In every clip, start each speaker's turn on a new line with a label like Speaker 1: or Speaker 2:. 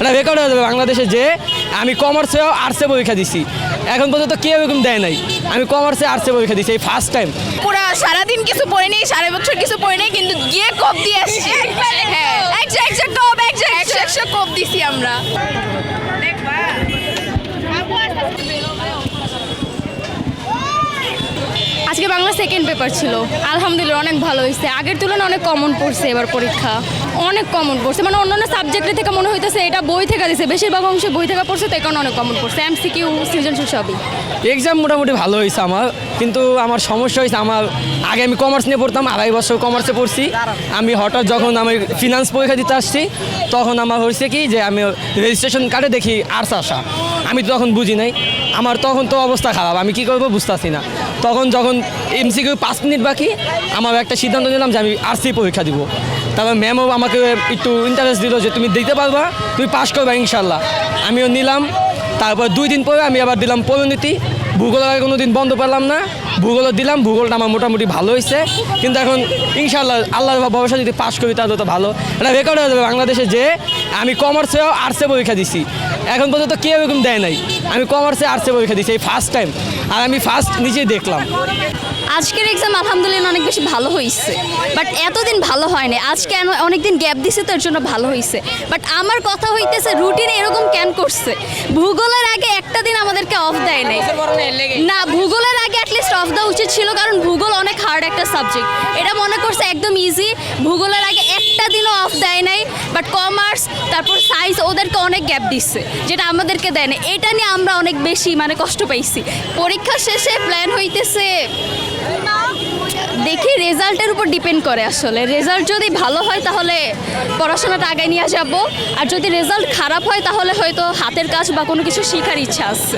Speaker 1: এটা রেকর্ড হয়ে যাবে বাংলাদেশে যে আমি কমার্সে আর্টসে পরীক্ষা দিছি। এখন পর্যন্ত কেউ এরকম দেয় নাই। আমি কমার্সে আর্টসে পরীক্ষা দিছি এই ফার্স্ট টাইম
Speaker 2: পুরো সারাদিন কিছু পড়ে নেই সারা বছর কিছু পড়ে নেই কিন্তু গিয়ে কপ দিয়ে আসছি। হ্যাঁ একশো একশো কপ একশো। একশো একশো কপ দিছি আমরা
Speaker 3: আজকে বাংলা সেকেন্ড পেপার ছিল। আলহামদুলিল্লাহ অনেক ভালো হয়েছে। আগের তুলনায় অনেক কমন পড়ছে এবার পরীক্ষা। অনেক কমন পড়ছে। মানে অন্যান্য সাবজেক্টের থেকে মনে হইতেছে এটা বই থেকে দিছে। বেশিরভাগ অংশে বই থেকে পড়ছে, তো এখন অনেক কমন পড়ছে। এমসিকিউ সৃজনশীল সবই।
Speaker 1: এক্সাম মোটামুটি ভালো হয়েছে আমার। কিন্তু আমার সমস্যা হয়েছে আমার, আগে আমি কমার্স নিয়ে পড়তাম, আড়াই বছর কমার্সে পড়ছি। আমি হঠাৎ যখন আমি ফিনান্স পরীক্ষা দিতে আসছি, তখন আমার হয়েছে কি যে আমি রেজিস্ট্রেশন কার্ডে দেখি আর্টস আসা। আমি তখন বুঝি নাই। আমার তখন তো অবস্থা খারাপ। আমি কী করব বুঝতেছি না। তখন যখন এমসিকিউ পাঁচ মিনিট বাকি আমার একটা সিদ্ধান্ত নিলাম যে আমি আর্টসই পরীক্ষা দিব। তারপর ম্যামও আমাকে একটু ইন্টারেস্ট দিল যে তুমি দিতে পারবা, তুমি পাস করবা ইনশাল্লাহ আমিও নিলাম, তারপর দুই দিন পরে আমি আবার দিলাম পরিণতি ভূগোল আর কোনো দিন বন্ধ পেলাম না। ভূগোলও দিলাম, ভূগোলটা আমার মোটামুটি ভালো হয়েছে। কিন্তু এখন ইনশাল্লাহ আল্লাহর ভরসা যদি পাশ করি তাহলে তো ভালো। এটা রেকর্ড হয়ে যাবে বাংলাদেশে যে আমি কমার্সেও আর্টসে পরীক্ষা দিছি। এখন পর্যন্ত কেউ এরকম দেয় নাই। আমি কমার্সে আর্টসে পরীক্ষা দিছি এই ফার্স্ট টাইম আর আমি ফার্স্ট নিজেই দেখলাম।
Speaker 3: আজকের এক্সাম আলহামদুলিল্লাহ অনেক বেশি ভালো হয়েছে বাট এতদিন ভালো হয়নি। আজকে অনেক দিন গ্যাপ দিছে তো এর জন্য ভালো হয়েছে বাট আমার কথা হইতেছে রুটিনে এরকম ক্যান করছে? ভূগোলের আগে একটা দিন আমাদেরকে অফ দেয় নাই। না ভূগোলের আগে অ্যাটলিস্ট অফ দেওয়া উচিত ছিল কারণ ভূগোল অনেক হার্ড একটা সাবজেক্ট এটা মনে করছে একদম ইজি ভূগোলের আগে একটা দিনও অফ দেয় নাই বাট কমার্স তারপর সায়েন্স ওদেরকে অনেক গ্যাপ দিচ্ছে যেটা আমাদেরকে দেয় না এটা নিয়ে আমরা অনেক বেশি মানে কষ্ট পাইছি। পরীক্ষা শেষে প্ল্যান হইতেছে দেখি রেজাল্টের উপর ডিপেন্ড করে আসলে। রেজাল্ট যদি ভালো হয় তাহলে পড়াশোনাটা আগায় নিয়ে যাব। আর যদি রেজাল্ট খারাপ হয় তাহলে হয়তো হাতের কাজ বা কোনো কিছু শেখার ইচ্ছা আছে।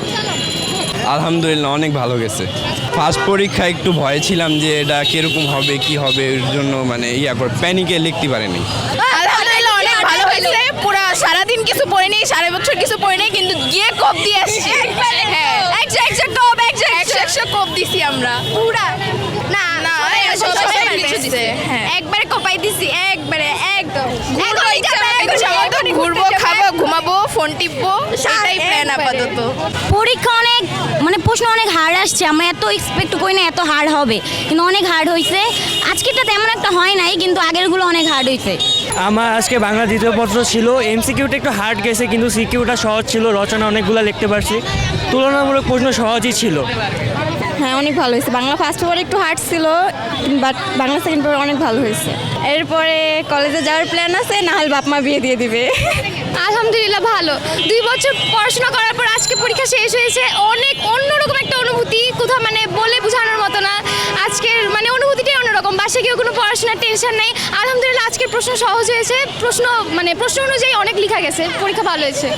Speaker 4: আলহামদুলিল্লাহ অনেক ভালো গেছে। ফার্স্ট পরীক্ষা একটু ভয়ে ছিলাম যে এটা কীরকম হবে কি হবে এর জন্য মানে ইয়া করে প্যানিকে লিখতে পারিনি।
Speaker 2: আলহামদুলিল্লাহ অনেক ভালো হয়েছে। সারাদিন কিছু পড়ে নেই সারা বছর কিছু পড়ে নেই কিন্তু গিয়ে কপ দিয়ে আসছি। হ্যাঁ একশো একশো কপ একশো একশো। একশো কপ দিছি আমরা। পুরা। না না হ্যাঁ।
Speaker 3: একবারে কপাই দিছি একবারে একদম।
Speaker 2: ঘুরবো খাব ঘুমাবো ফোন টিপবো সেটাই প্ল্যান আপাতত।
Speaker 5: পরীক্ষা অনেক মানে প্রশ্ন অনেক হার্ড আসছে আমরা এত এক্সপেক্ট করি না এত হার্ড হবে। কিন্তু অনেক হার্ড হয়েছে আজকেরটা তেমন একটা হয় নাই কিন্তু আগেরগুলো অনেক হার্ড হয়েছে
Speaker 6: আমার আজকে বাংলা দ্বিতীয় পত্র ছিল। এমসিকিউটা একটু হার্ড গেছে কিন্তু সিকিউটা সহজ ছিল। রচনা অনেকগুলো লিখতে পারছি। তুলনামূলক প্রশ্ন সহজই ছিল।
Speaker 3: হ্যাঁ অনেক ভালো হয়েছে। বাংলা ফার্স্ট পেপার একটু হার্ড ছিল বাট বাংলা সেকেন্ড পেপার অনেক ভালো হয়েছে। এরপরে কলেজে যাওয়ার প্ল্যান আছে না হলে বাপ মা বিয়ে দিয়ে দিবে।
Speaker 7: আলহামদুলিল্লাহ ভালো। দুই বছর পড়াশোনা করার পর আজকে পরীক্ষা শেষ হয়েছে। অনেক অন্যরকম একটা অনুভূতি কোথাও মানে বলে বোঝানোর মতো না আজকের মানে অনুভূতিটাই অন্যরকম বাসে গিয়েও কোনো পড়াশোনার টেনশন নেই। আলহামদুলিল্লাহ, আজকের প্রশ্ন সহজ হয়েছে। প্রশ্ন মানে প্রশ্ন অনুযায়ী অনেক লেখা গেছে, পরীক্ষা ভালো হয়েছে।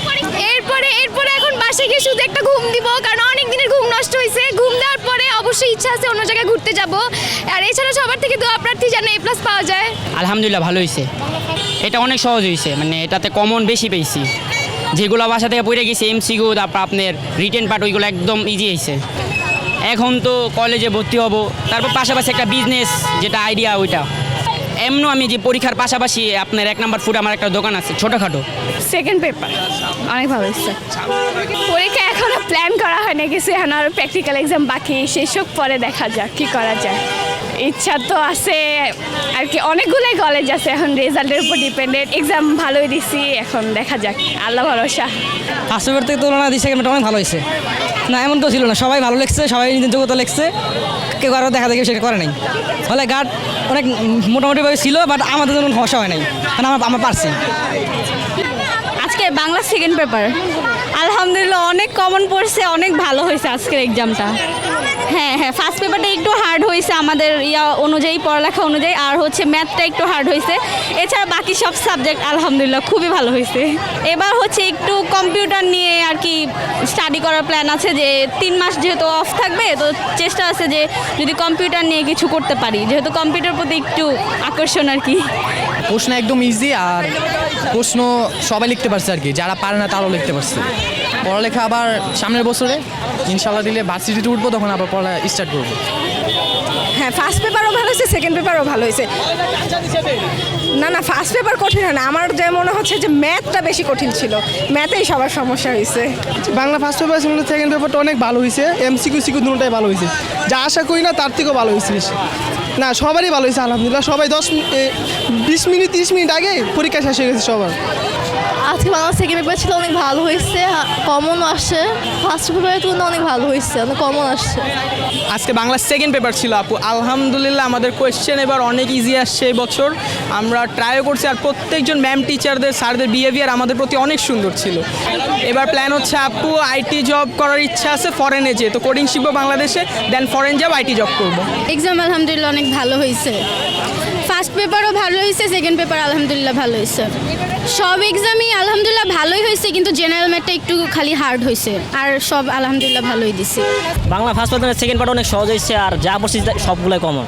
Speaker 7: এরপরে এরপরে এখন বাসে গিয়ে শুধু একটা ঘুম দিব, কারণ অনেক দিনের ঘুম নষ্ট হয়েছে। ঘুম দেওয়ার পরে অবশ্যই ইচ্ছা আছে অন্য জায়গায় ঘুরতে যাব। আর এছাড়া সবার থেকে দোয়া, প্রার্থী যেন এ প্লাস পাওয়া যায়।
Speaker 8: আলহামদুলিল্লাহ, ভালো হয়েছে। এটা অনেক সহজ হয়েছে মানে এটাতে কমন বেশি পেয়েছি। যেগুলো বাসা থেকে পড়ে গেছে এমসিকিউ তারপর আপনার রিটেন পার্ট ওইগুলো একদম ইজি হয়েছে। এখন তো কলেজে ভর্তি হব। তারপর পাশাপাশি একটা বিজনেস যেটা আইডিয়া ওইটা। এমন আমি যে পরীক্ষার পাশাপাশি আপনার এক নাম্বার ফুড আমার একটা দোকান আছে, ছোটোখাটো।
Speaker 7: সেকেন্ড পেপার অনেক ভালো পরীক্ষা এখনও প্ল্যান করা হয়নি, কিছু এখন আর প্র্যাকটিক্যাল এক্সাম বাকি। সেসব পরে দেখা যাক, কি করা যায়। ইচ্ছা তো আছে। আর কি অনেকগুলোই কলেজ আছে এখন রেজাল্টের উপর ডিপেন্ডেন্ট এক্সাম ভালোই দিছি এখন দেখা যাক। আল্লাহ ভরসা।
Speaker 9: পেপার থেকে তুলনা দিয়ে সেকেন্ড অনেক ভালো হয়েছে না এমন তো ছিল না। সবাই ভালো লিখছে সবাই নিজের যোগ্যতা লিখছে। কেউ কারও দেখা দেখে সেটা করে নাই। ফলে গার্ড অনেক মোটামুটিভাবে ছিল বাট আমাদের জন্য সমস্যা হয় নাই। কারণ আমরা আমরা পারছি।
Speaker 3: আজকে বাংলা সেকেন্ড পেপার আলহামদুলিল্লাহ অনেক কমন পড়ছে অনেক ভালো হয়েছে আজকের এক্সামটা হ্যাঁ হ্যাঁ ফার্স্ট পেপারটা একটু হার্ড হয়েছে আমাদের ইয়া অনুযায়ী, পড়ালেখা অনুযায়ী, আর হচ্ছে ম্যাথটা একটু হার্ড হয়েছে। এছাড়া বাকি সব সাবজেক্ট আলহামদুলিল্লাহ খুবই ভালো হয়েছে। এবার হচ্ছে একটু কম্পিউটার নিয়ে আর কি স্টাডি করার প্ল্যান আছে যে, তিন মাস যেহেতু অফ থাকবে, তো চেষ্টা আছে যে, যদি কম্পিউটার নিয়ে কিছু করতে পারি। যেহেতু কম্পিউটার প্রতি একটু আকর্ষণ আর কি।
Speaker 9: প্রশ্ন একদম ইজি আর প্রশ্ন সবাই লিখতে পারছে আর কি। যারা পারে না, তারাও লিখতে পারছে।
Speaker 10: পড়ালেখা আবার সামনের বছরে ইনশাল্লাহ দিলে ভার্সিটিতে উঠবো তখন আবার পড়া স্টার্ট করব।
Speaker 11: হ্যাঁ ফার্স্ট পেপারও ভালো হয়েছে সেকেন্ড পেপারও ভালো হয়েছে। না না ফার্স্ট পেপার কঠিন হয় না। আমার যে মনে হচ্ছে যে ম্যাথটা বেশি কঠিন ছিল। ম্যাথেই সবার সমস্যা হয়েছে।
Speaker 12: বাংলা ফার্স্ট পেপার সেকেন্ড পেপারটা অনেক ভালো হয়েছে। এমসিকিউ সিকিউ দুটোটাই ভালো হয়েছে। যা আশা করি না তার থেকেও ভালো হয়েছে বেশি। না সবারই ভালো হয়েছে আলহামদুলিল্লাহ। সবাই দশ বিশ মিনিট তিরিশ মিনিট আগে পরীক্ষা শেষ হয়ে গেছে সবার।
Speaker 11: আজকে বাংলা সেকেন্ড পেপার ছিল অনেক ভালো হয়েছে কমন আসছে ফার্স্ট পেপারের তুলনায় অনেক ভালো হয়েছে অনেক কমন আসছে।
Speaker 10: আজকে বাংলা সেকেন্ড পেপার ছিল আপু। আলহামদুলিল্লাহ আমাদের কোয়েশ্চেন এবার অনেক ইজি আসছে এই বছর। আমরা ট্রাইও করছি আর প্রত্যেকজন ম্যাম টিচারদের স্যারদের বিহেভিয়ার আমাদের প্রতি অনেক সুন্দর ছিল। এবার প্ল্যান হচ্ছে আপু আইটি জব করার ইচ্ছা আছে ফরেনে যেয়ে। তো কোডিং শিখব বাংলাদেশে দেন ফরেন যাব আইটি জব করব।
Speaker 13: এক্সাম আলহামদুলিল্লাহ অনেক ভালো হয়েছে। ফার্স্ট পেপারও ভালো হয়েছে সেকেন্ড পেপার আলহামদুলিল্লাহ ভালো হয়েছে। সব এক্সামই আলহামদুলিল্লাহ ভালোই হয়েছে কিন্তু জেনারেল ম্যাথটা একটু খালি হার্ড হয়েছে। আর সব আলহামদুলিল্লাহ ভালোই দিছে।
Speaker 14: Bangla first paper second part অনেক সহজ হয়েছে আর যা পড়ছি সবগুলোই কমন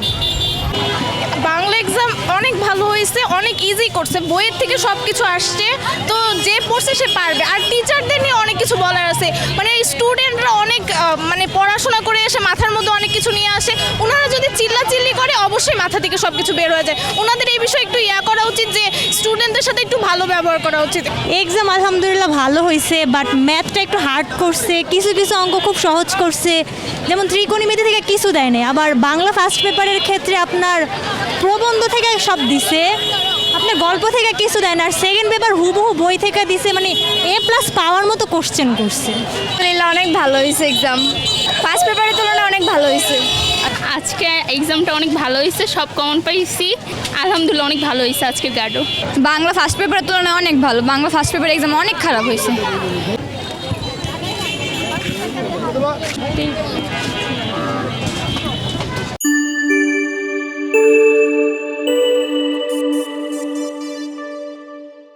Speaker 11: বাংলা এক্সাম অনেক ভালো হয়েছে অনেক ইজি করছে বইয়ের থেকে সব কিছু আসছে তো যে পড়ছে সে পারবে। আর টিচারদের নিয়ে অনেক কিছু বলার আছে। মানে স্টুডেন্টরা অনেক আহ, মানে পড়াশোনা করে এসে মাথার মধ্যে অনেক কিছু নিয়ে আসে ওনারা যদি করে অবশ্যই মাথা থেকে সব কিছু বের হয়ে যায়। ওনাদের এই বিষয়ে একটু ইয়া করা উচিত যে স্টুডেন্টদের সাথে একটু ভালো ব্যবহার করা উচিত।
Speaker 5: এক্সাম আলহামদুলিল্লাহ ভালো হয়েছে বাট ম্যাথটা একটু হার্ড করছে কিছু কিছু অঙ্ক খুব সহজ করছে। যেমন ত্রিকোণমিতি থেকে কিছু দেয় না আবার বাংলা ফার্স্ট পেপারের ক্ষেত্রে আপনার প্রবন্ধ থেকে সব দিছে আপনার গল্প থেকে কিছু দেয় না আর সেকেন্ড পেপার হুবহু বই থেকে দিছে মানে এ প্লাস পাওয়ার মতো কোশ্চেন করছে।
Speaker 11: আলহামদুলিল্লাহ অনেক ভালো হয়েছে এক্সাম ফার্স্ট পেপারের তুলনায় অনেক ভালো হয়েছে
Speaker 13: আজকে এক্সামটা অনেক ভালো হয়েছে, সব কমন পাইছি। আলহামদুলিল্লাহ অনেক ভালো হয়েছে আজকের গার্ডও
Speaker 3: বাংলা ফার্স্ট পেপারের তুলনায় অনেক ভালো, বাংলা ফার্স্ট পেপার এক্সাম অনেক খারাপ হয়েছে।